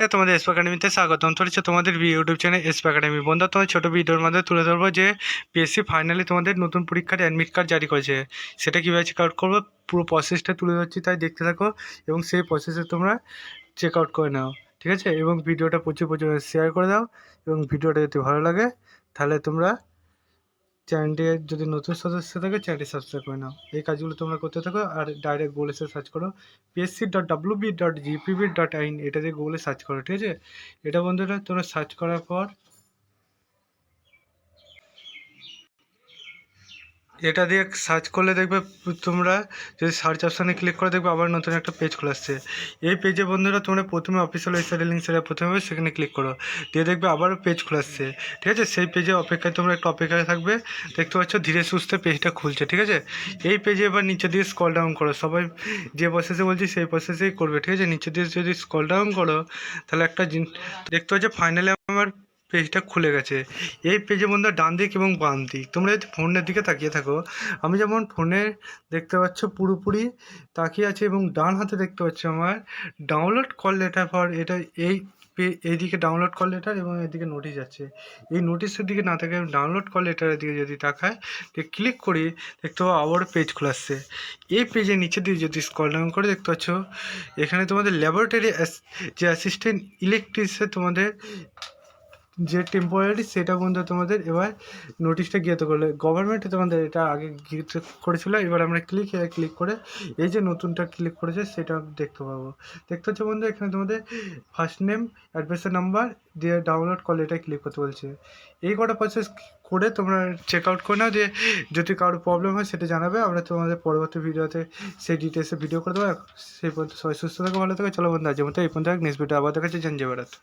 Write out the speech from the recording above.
তে তোমাদের এসপ একাডেমিতে স্বাগতম। চলেছে তোমাদের ইউটিউব চ্যানেল এসপ একাডেমি বন্ধু তোমার ছোটো ভিডিওর মধ্যে তুলে ধরবো যে পিএসসি ফাইনালি তোমাদের নতুন পরীক্ষার অ্যাডমিট কার্ড জারি করেছে। সেটা কীভাবে চেক আউট করব, পুরো প্রসেসটা তুলে ধরছি, তাই দেখতে থাকো এবং সেই প্রসেসে তোমরা চেক আউট করে নাও, ঠিক আছে? এবং ভিডিওটা প্রচুর প্রচুর শেয়ার করে দাও এবং ভিডিওটা যদি ভালো লাগে, তাহলে তোমরা চ্যানেলটি যদি নতুন সদস্য থাকে, চ্যানেলটি সাবস্ক্রাইব করে নাও। এই কাজগুলো তোমরা করতে থাকো আর ডাইরেক্ট গুগলে সার্চ করো। PSC dot W B dot GPB dot in এটা দিয়ে গুগলে সার্চ করো, ঠিক আছে? এটা বন্ধুরা, তোমরা সার্চ করার পর এটা দিয়ে সার্চ করলে দেখবে তোমরা যদি সার্চ অপশানে ক্লিক করে দেখবে আবার নতুন একটা পেজ খোলা আসছে। এই পেজে বন্ধুরা তোমরা প্রথমে অফিসিয়াল ওয়েবসাইটের লিঙ্ক সেটা প্রথমে সেখানে ক্লিক করো। দিয়ে দেখবে আবারও পেজ খোলা আসছে। ঠিক আছে? সেই পেজে অপেক্ষায় তোমরা একটু অপেক্ষায় থাকবে। দেখতে পাচ্ছ ধীরে সুস্থে পেজটা খুলছে, ঠিক আছে? এই পেজে এবার নিচে দিয়ে স্কল ডাউন করো। সবাই যে প্রসেসে বলছি সেই প্রসেসেই করবে, ঠিক আছে? নিচে দিয়ে যদি স্কল ডাউন করো, তাহলে একটা দেখতে পাচ্ছ ফাইনালি আমার পেজটা খুলে গেছে। এই পেজে বন্ধু ডান দিক এবং বাম দিক। তোমরা যদি ফোনের দিকে তাকিয়ে থাকো, আমি যেমন ফোনে দেখতে পাচ্ছ পুরোপুরি তাকিয়ে আছে এবং ডান হাতে দেখতে পাচ্ছ আমার ডাউনলোড কল লেটার ফর এটা এই এইদিকে ডাউনলোড কল লেটার এবং এদিকে নোটিশ আছে এই নোটিশের দিকে না থাকে ডাউনলোড কল লেটারের দিকে যদি তাকায় ক্লিক করি, দেখতে পাবো আবার পেজ খোলা আসছে। এই পেজের নিচে দিয়ে যদি স্কল ডাউন করে দেখতে পাচ্ছ, এখানে তোমাদের ল্যাবরেটরি যে অ্যাসিস্ট্যান্ট ইলেকট্রিক্সে তোমাদের যে টেম্পোরারি সেটা বন্ধু তোমাদের এবার নোটিশটা গিয়ে করলে। গভর্নমেন্টে তোমাদের এটা আগে গিয়ে করেছিল, এবার আমরা ক্লিক ক্লিক করে এই যে নতুনটা ক্লিক করেছে সেটা দেখতে পাবো। দেখতে পাচ্ছ বন্ধু, এখানে তোমাদের ফার্স্ট নেম অ্যাড্রেসের নাম্বার দিয়ে ডাউনলোড করলে এটা ক্লিক করতে বলছে। এই কটা প্রসেস করে তোমরা চেক আউট করে নাও যে যদি কারোর প্রবলেম হয় সেটা জানাবে, আমরা তোমাদের পরবর্তী ভিডিওতে সেই ডিটেলসে ভিডিও করে দেবো। সেই পর্যন্ত সবাই সুস্থ থাকো, ভালো থাকো। চলো বন্ধু, আজকের মতো এই পর্যন্ত। নেক্সট ভিডিও আবার দেখাচ্ছি জঞ্জে বেড়াতে